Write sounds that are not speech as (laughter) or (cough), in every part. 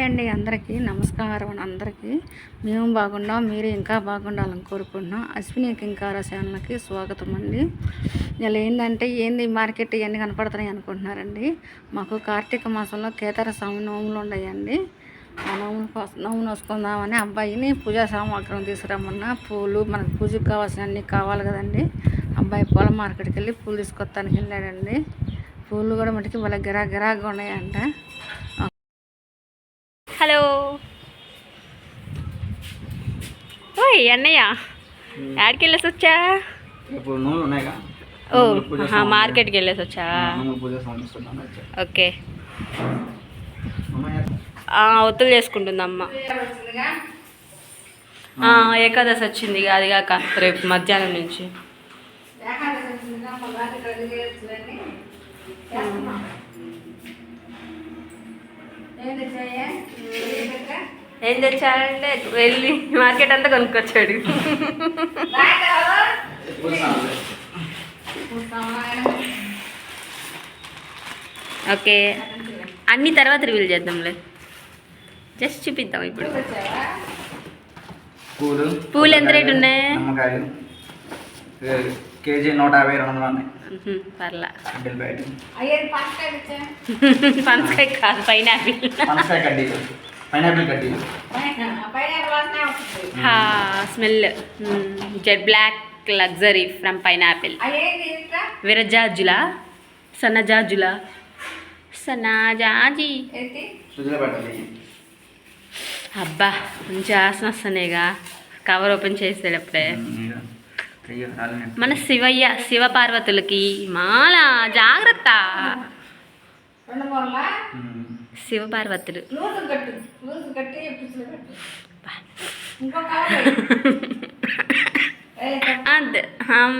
Hi అండి అందరికీ. నమస్కారం అందరికీ. మేము బాగున్నాం మీరు ఇంకా బాగుండాలని కోరుకుంటున్నాం. అశ్విని కింకార ఛానల్కి స్వాగతం అండి. ఇలా ఏంటంటే ఏంది మార్కెట్ ఇవన్నీ కనపడుతున్నాయి అనుకుంటున్నారండి. మాకు కార్తీక మాసంలో కేతర స్వామి నోములు ఉన్నాయండి. ఆ నోములు కోసం వసుకుందామని అబ్బాయిని పూజా సామాగ్రం తీసుకురమ్మన్నా పూలు మనకు పూజకు కావాల్సిన అన్నీ కావాలి కదండి. అబ్బాయి పూల మార్కెట్కి వెళ్ళి పూలు తీసుకొస్తానికి వెళ్ళాడండి. పూలు కూడా మటుకి వాళ్ళ గిరా గిరాగా ఉన్నాయంట. హలో. ఓయ్ అన్నయ్య. యాడికి వెళ్ళేసి వచ్చా? ఓ. మార్కెట్కి వెళ్ళేసి వచ్చా? ఓకే. ఒత్తులు చేసుకుంటుంది అమ్మ ఏకాదశి వచ్చింది ఇక అది కాక రేపు మధ్యాహ్నం నుంచి. ఏం తెచ్చాడంటే వెళ్ళి మార్కెట్ అంతా కొనుక్కొచ్చాడు. ఓకే. అన్ని తర్వాత రివీల్ చేద్దాంలే. జస్ట్ చూపిద్దాం ఇప్పుడు. పూలు పూలు ఎంత రేటు ఉన్నాయి? కేజీ నూట యాభై రెండు వందలు ఉన్నాయి పర్లా. పనసకాయ కాదు pineapple. Smell. Z black luxury from pineapple. విరజాజులా? సన్నజాజులా? సన్నజాజి. అబ్బా మంచి ఆసన వస్తున్నాయిగా కవర్ ఓపెన్ చేసేటప్పుడే. మన శివయ్య శివ పార్వతులకి మాల జాగ్రత్త. శివ పార్వతులు (laughs)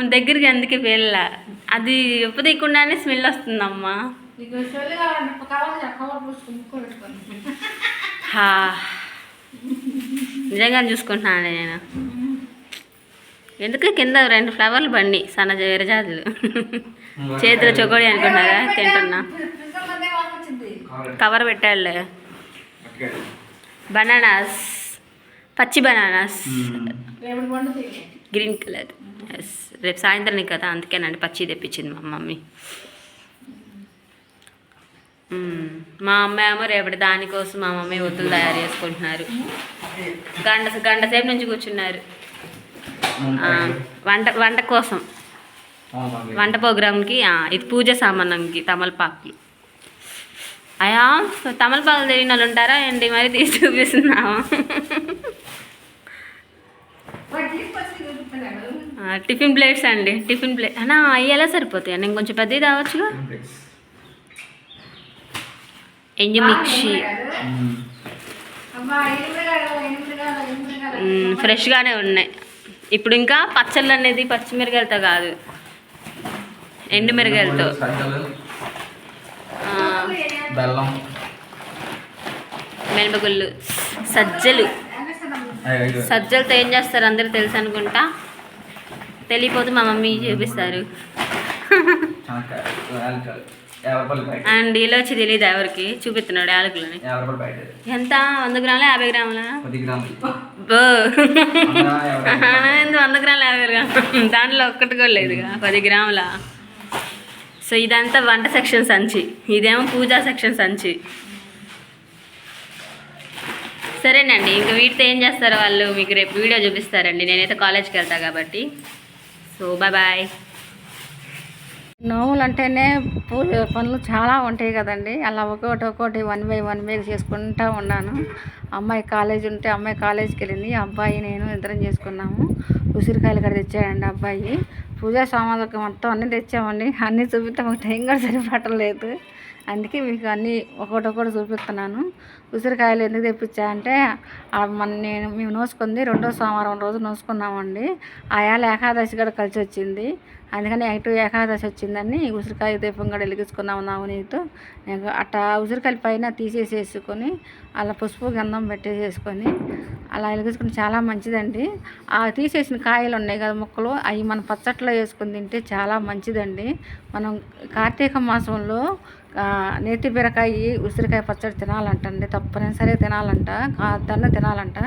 దగ్గరికి అందుకే వెళ్ళ. అది ఉప్పదీయకుండానే స్మెల్ వస్తుందమ్మా. హా. నిజంగా చూసుకుంటున్నాను నేను. ఎందుకు కింద రెండు ఫ్లవర్లు బండి సన్న విరజాజులు. (laughs) చేతిలో చొకోడి అనుకుంటారా తింటున్నా. కవర్ పెట్టాడులే. బనానాస్. పచ్చి బనానాస్. Green colour. ఎస్ రేపు సాయంత్రం కదా అందుకేనండి పచ్చి తెప్పించింది మా మమ్మీ. మ్మ్. మా అమ్మ ఏమో రేపటి దానికోసం మా మమ్మీ ఒత్తులు తయారు చేసుకుంటున్నారు. గంట గంట సేపు నుంచి కూర్చున్నారు. వంట వంట కోసం. వంట ప్రోగ్రామ్కి ఇది పూజ సామానంకి తమలపాకులు. అయా తమలపాకులు తెలియని వాళ్ళు ఉంటారా ఏంటి? మరి తీసి చూపిస్తున్నావా? ఆ, టిఫిన్ ప్లేట్స్ అండి. టిఫిన్ ప్లేట్ అన్నా అవి ఎలా సరిపోతాయి? నేను కొంచెం పెద్దవి తేవచ్చుగా కాంప్లెక్స్. ఎంజి మిక్సీ ఫ్రెష్గానే ఉన్నాయి. ఇప్పుడు ఇంకా పచ్చళ్ళు అనేది పచ్చిమిరకాయలతో కాదు. ఎండు మిరకాయలతో బెల్లం. మినపగుళ్ళు. సజ్జలు. సజ్జలతో ఏం చేస్తారు అందరూ తెలుసు అనుకుంటా? తెలియపోతే మా మమ్మీ చూపిస్తారు. అండ్ ఇలా వచ్చి తెలియదు ఎవరికి. చూపిస్తున్నాడు యాలకులని. ఎంత? వంద గ్రాముల? యాభై గ్రాముల. వంద, గ్రాముల యాభై గ్రాములు. దాంట్లో ఒక్కటి కూడా లేదుగా పది గ్రాముల. సో ఇదంతా వంట సెక్షన్ సంచి. ఇదేమో పూజా సెక్షన్ సంచి. సరేనండి ఇంకా వీటితో ఏం చేస్తారో వాళ్ళు మీకు రేపు వీడియో చూపిస్తారండి. నేనైతే కాలేజ్కి వెళ్తా కాబట్టి. So bye bye. నోములు అంటేనే పూజ పనులు చాలా ఉంటాయి కదండి. అలా ఒక్కొక్కటి ఒక్కొక్కటి వన్ బై వన్ బై చేసుకుంటూ ఉన్నాను. అమ్మాయి కాలేజ్ ఉంటే అమ్మాయి కాలేజీకి వెళ్ళింది. అబ్బాయి నేను ఇద్దరం చేసుకున్నాము. ఉసిరికాయలు కూడా తెచ్చాడండి అబ్బాయి. పూజా సామాన్లకు మొత్తం అన్నీ తెచ్చామండి. అన్నీ చూపిస్తే మాకు టైం కూడా సరిపడలేదు అందుకే మీకు అన్నీ ఒకటి చూపిస్తున్నాను. ఉసిరికాయలు ఎందుకు తెప్పించా అంటే మన నేను మేము నోసుకుంది రెండో సోమవారం రోజు నోసుకున్నామండి. ఆయాల ఏకాదశి కూడా కలిసి వచ్చింది. అందుకని ఎటు ఏకాదశి వచ్చిందని ఉసిరికాయ దీపం కూడా వెలిగించుకున్నాము నావనీతో ఇంకా అట్టా ఉసిరికాయల పైన తీసేసేసుకొని అలా పసుపు గంధం పెట్టేసేసుకొని అలా వెలిగించుకుని చాలా మంచిదండి. ఆ తీసేసిన కాయలు ఉన్నాయి కదా ముక్కలు అవి మనం పచ్చట్లో వేసుకుని తింటే చాలా మంచిదండి. మనం కార్తీక మాసంలో నేతి బీరకాయ ఉసిరికాయ పచ్చడి తినాలంటండి తప్పనిసరిగా తినాలంట. కాదన్న తినాలంట.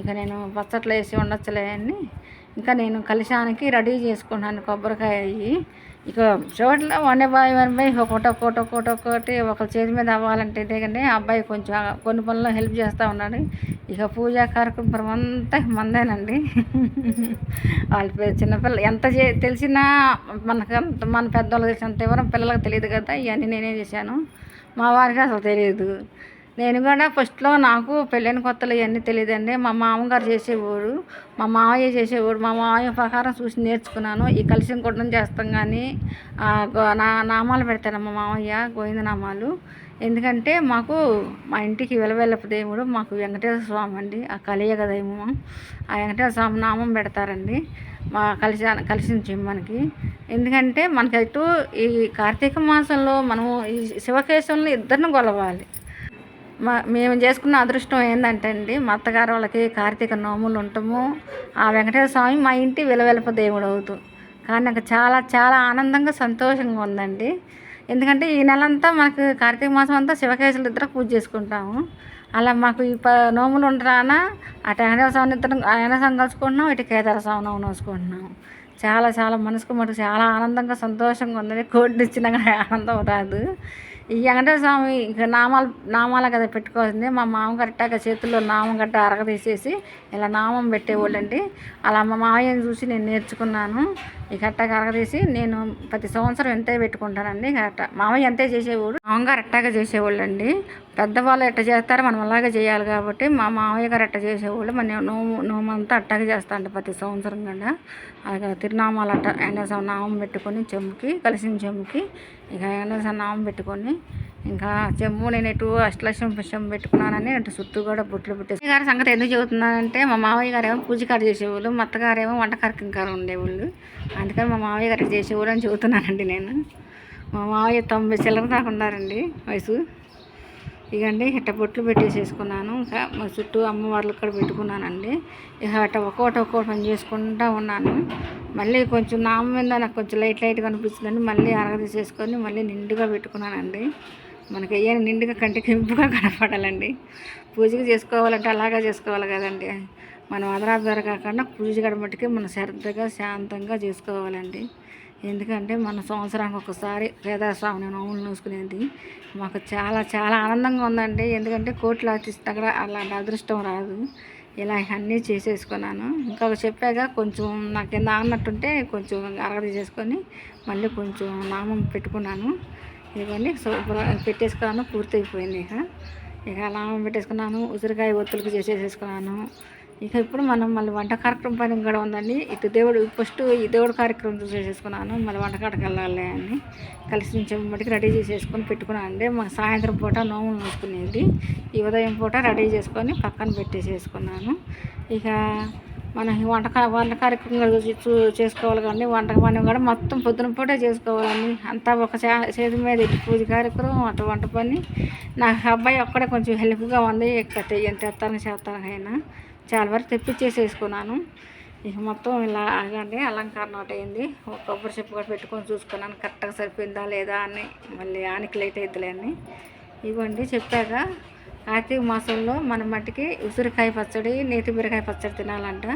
ఇక నేను పచ్చట్లో వేసి ఉండొచ్చులే అని ఇంకా నేను కలిశానికి రెడీ చేసుకున్నాను కొబ్బరికాయ అయ్యి. ఇక చోట్ల వన్ బాయ్ వన్ బాయ్ ఒకటి ఒకటి ఒకటి ఒకటి ఒకరి చేతి మీద అవ్వాలంటే కానీ అబ్బాయి కొంచెం కొన్ని పనుల్లో హెల్ప్ చేస్తూ ఉన్నాడు. ఇక పూజా కార్యక్రమం అంతా మందేనండి. వాళ్ళ చిన్నపిల్ల ఎంత చే తెలిసినా మనకు అంత- మన పెద్దవాళ్ళకి తెలిసినంత ఎవరం పిల్లలకు తెలియదు కదా ఇవన్నీ నేనే చేశాను. మా వారికి అసలు తెలియదు. నేను కూడా ఫస్ట్లో నాకు పెళ్ళైన కొత్తలు ఇవన్నీ తెలియదండి మా మామగారు చేసేవాడు మా మామయ్య చేసేవాడు మా మామయ్య ప్రకారం చూసి నేర్చుకున్నాను. ఈ కలిసి కొట్టడం చేస్తాం కానీ నా నామాలు పెడతాను మా మామయ్య గోవింద నామాలు ఎందుకంటే మాకు మా ఇంటికి వెలవెల్లపు దేవుడు మాకు వెంకటేశ్వర స్వామి అండి. ఆ కలియగ దైవం. ఆ వెంకటేశ్వర స్వామి నామం పెడతారండి. మా కలిసి కలిసిన చిమ్మనికి ఎందుకంటే మనకైతే ఈ కార్తీక మాసంలో మనము ఈ శివకేశంలో ఇద్దరిని కొలవాలి మా మేము చేసుకున్న అదృష్టం ఏంటంటే అండి మా అత్తగారు వాళ్ళకి కార్తీక నోములు ఉంటాము ఆ వెంకటేశ్వర స్వామి మా ఇంటి విలవెలప దేవుడు అవుతూ. కానీ నాకు చాలా చాలా ఆనందంగా సంతోషంగా ఉందండి. ఎందుకంటే ఈ నెలంతా మనకు కార్తీక మాసం అంతా శివకేశులు ఇద్దరు పూజ చేసుకుంటాము. అలా మాకు ఈ ప నోములు ఉండరానా అటు వెంకటేశ్వర స్వామిని ఇద్దరం ఆయన స్వామి కలుసుకుంటున్నాం ఇటు కేదార స్వామి నోము నోసుకుంటున్నాం చాలా చాలా మనసుకు మటుకు చాలా ఆనందంగా సంతోషంగా ఉందండి. కోడ్డు ఇచ్చినా కానీ ఆనందం రాదు. ఈ వెంకటేశ్వర స్వామి ఇక నామాలు నామాల కదా పెట్టుకోవాల్సింది. మా మామ కరెక్ట్గా చేతుల్లో నామం గట్ట అరగదీసేసి ఇలా నామం పెట్టేవాళ్ళండి. అలా మా మామయ్యని చూసి నేను నేర్చుకున్నాను. ఈ కట్టగా అరగదీసి నేను ప్రతి సంవత్సరం ఎంతే పెట్టుకుంటానండి. కరెక్ట్ మామయ్య ఎంతే చేసేవాడు? మామగారు అట్టాగా చేసేవాళ్ళండి. పెద్దవాళ్ళు ఎట్ట చేస్తారో మనం అలాగే చేయాలి కాబట్టి మా మామయ్య గారు ఎట్ట చేసేవాళ్ళు మన నోము నోము అంతా అట్టాగే చేస్తా అంటే ప్రతి సంవత్సరం కూడా. అలాగే తిరునామాలు అట్ట ఎండసం నామం పెట్టుకొని చెంబుకి కలిసిన చెంబుకి ఇక ఎండసం నామం పెట్టుకొని ఇంకా చెమ్ము నేను ఎటు అష్టలక్ష్యం పుష్పం పెట్టుకున్నానని అటు చుట్టూ కూడా బొట్లు పెట్టేసి గారి సంగతి ఎందుకు చెబుతున్నానంటే మా మామయ్య గారు ఏమో పూజకారు చేసేవాళ్ళు మా అత్తగారేమో వంట కార్యక్రమం ఉండేవాళ్ళు. అందుకని మా మామయ్య గారికి చేసేవాళ్ళు అని చెబుతున్నానండి నేను. మా మామయ్య తొంభై చిల్లర దాకా ఉన్నారండి వయసు. ఇకండి ఇట్ట బొట్లు పెట్టేసేసుకున్నాను. ఇంకా మా చుట్టూ అమ్మవార్లు కూడా పెట్టుకున్నానండి. ఇక అట్ట ఒక్కోటి ఒక్కోటి పని చేసుకుంటూ ఉన్నాను. మళ్ళీ కొంచెం నామ మీద నాకు కొంచెం లైట్ లైట్గా అనిపిస్తుందండి. మళ్ళీ అరగదీసేసుకొని మళ్ళీ నిండుగా పెట్టుకున్నానండి. మనకి అయ్యాను నిండుగా కంటికి ఇంపుగా కనపడాలండి. పూజకి చేసుకోవాలంటే అలాగా చేసుకోవాలి కదండి. మనం అదరాబెదర కాకుండా పూజ గడమట్టుకి మనం శ్రద్ధగా శాంతంగా చేసుకోవాలండి. ఎందుకంటే మన సంవత్సరానికి ఒకసారి కేదారస్వామిని నోములు నూసుకునేది మాకు చాలా చాలా ఆనందంగా ఉందండి. ఎందుకంటే కోట్లు ఆర్టిస్ట్ అలాంటి అదృష్టం రాదు. ఇలా అన్నీ చేసేసుకున్నాను. ఇంకా చెప్పాక కొంచెం నాకు కింద అన్నట్టుంటే కొంచెం అరగది చేసుకొని మళ్ళీ కొంచెం నామం పెట్టుకున్నాను. ఇవన్నీ శుభ్రం పెట్టేసుకున్నాను పూర్తయిపోయింది ఇక. ఇక నామం పెట్టేసుకున్నాను ఉసిరికాయ ఒత్తులకు చేసేసుకున్నాను ఇక ఇప్పుడు మనం మళ్ళీ వంట కార్యక్రమం పని కూడా ఉందండి. ఇటు దేవుడు ఫస్ట్ ఈ దేవుడు కార్యక్రమం చేసేసుకున్నాను. మళ్ళీ వంటకాడకి వెళ్ళాలి అని కలిసి నుంచి మటుకు రెడీ చేసేసుకొని పెట్టుకున్నాను అండి. మా సాయంత్రం పూట నోములు మూసుకునేది. ఈ ఉదయం పూట రెడీ చేసుకొని పక్కన పెట్టేసేసుకున్నాను. ఇక మన వంట వంట కార్యక్రమం చూ- చేసుకోవాలి కానీ వంట పని కూడా మొత్తం పొద్దున పూటే చేసుకోవాలని అంతా ఒక చేతి మీద ఇటు పూజ కార్యక్రమం అటు వంట పని. నాకు అబ్బాయి ఒక్కడే కొంచెం హెల్ప్గా ఉంది. ఎక్కడ ఎంత తెస్తాను చేస్తాను అయినా. చాలా వరకు తెప్పించేసేసుకున్నాను ఇక మొత్తం ఇలా ఆగండి అలంకరణ ఒకటి అయింది ఒక కొబ్బరి చెప్పు కూడా పెట్టుకొని చూసుకున్నాను. కరెక్ట్గా సరిపోయిందా లేదా అని మళ్ళీ ఆనికి లేట్ అవుతుందిలే అని ఇవ్వండి చెప్పాక కార్తీక మాసంలో మన మట్టికి ఉసిరికాయ పచ్చడి నేతి బీరకాయ పచ్చడి తినాలంట.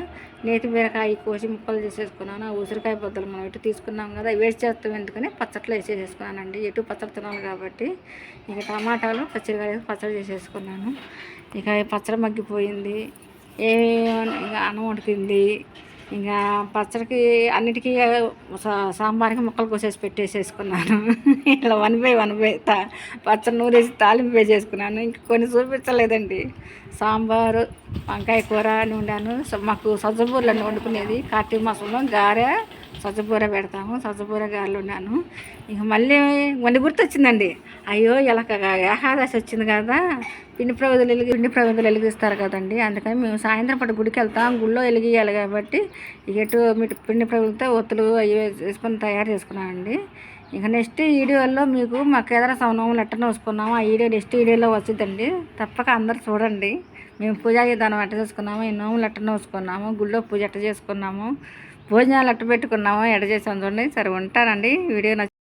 నేతి బీరకాయ కోసి ముక్కలు చేసేసుకున్నాను. ఆ ఉసిరికాయ బద్దలు మనం ఇటు తీసుకున్నాం కదా వేస్ట్ చేస్తాం ఎందుకని పచ్చట్లో వేసేసేసుకున్నానండి. ఎటు పచ్చడి తినాలి కాబట్టి. ఇక టమాటాలు పచ్చిమిరకాయ పచ్చడి చేసేసుకున్నాను. ఇక పచ్చడి మగ్గిపోయింది. ఏ అన్నం వండుకుంది ఇంకా పచ్చడికి అన్నిటికీ సా- సాంబార్కి ముక్కలు కోసేసి పెట్టేసేసుకున్నాను. (laughs) ఇలా వన్ బై వన్ బై తా పచ్చడి నూరేసి తాలింపు వేసేసుకున్నాను. ఇంక కొన్ని చూపించలేదండి. సాంబారు వంకాయ కూర అని వండాను మాకు సజ్జబూర్లు వండుకునేది. కార్తీక మాసంలో గారె సజ్జపూర పెడతాము సజ్జపూర గారులు ఉన్నాను. ఇక మళ్ళీ మొన్న గుర్తొచ్చిందండి. అయ్యో ఇలా ఏకాదశి వచ్చింది కదా. పిండి ప్రగతులు వెలిగి పిండి ప్రగతులు వెలిగిస్తారు కదండి. అందుకని మేము సాయంత్రం పాటు గుడికి వెళ్తాం. గుళ్ళో వెలిగియాలి కాబట్టి ఎటు పిండి ప్రగతులతో ఒత్తులు అవి వేసుకొని తయారు చేసుకున్నామండి. ఇక నెక్స్ట్ వీడియోలో మీకు మా కేదార సవనములు లెటర్ నోసుకున్నాము. ఆ వీడియో నెక్స్ట్ వీడియోలో వచ్చిందండి. తప్పక అందరు చూడండి. మేము పూజా విధానం ఎట్ట చేసుకున్నాము ఈ నోము లెటర్ నోసుకున్నాము గుళ్ళో పూజ ఎట్ట చేసుకున్నాము. భోజనాలు అట్టు పెట్టుకున్నాము ఎడ చేసాం చూడండి. సరే ఉంటానండి. వీడియో నచ్చి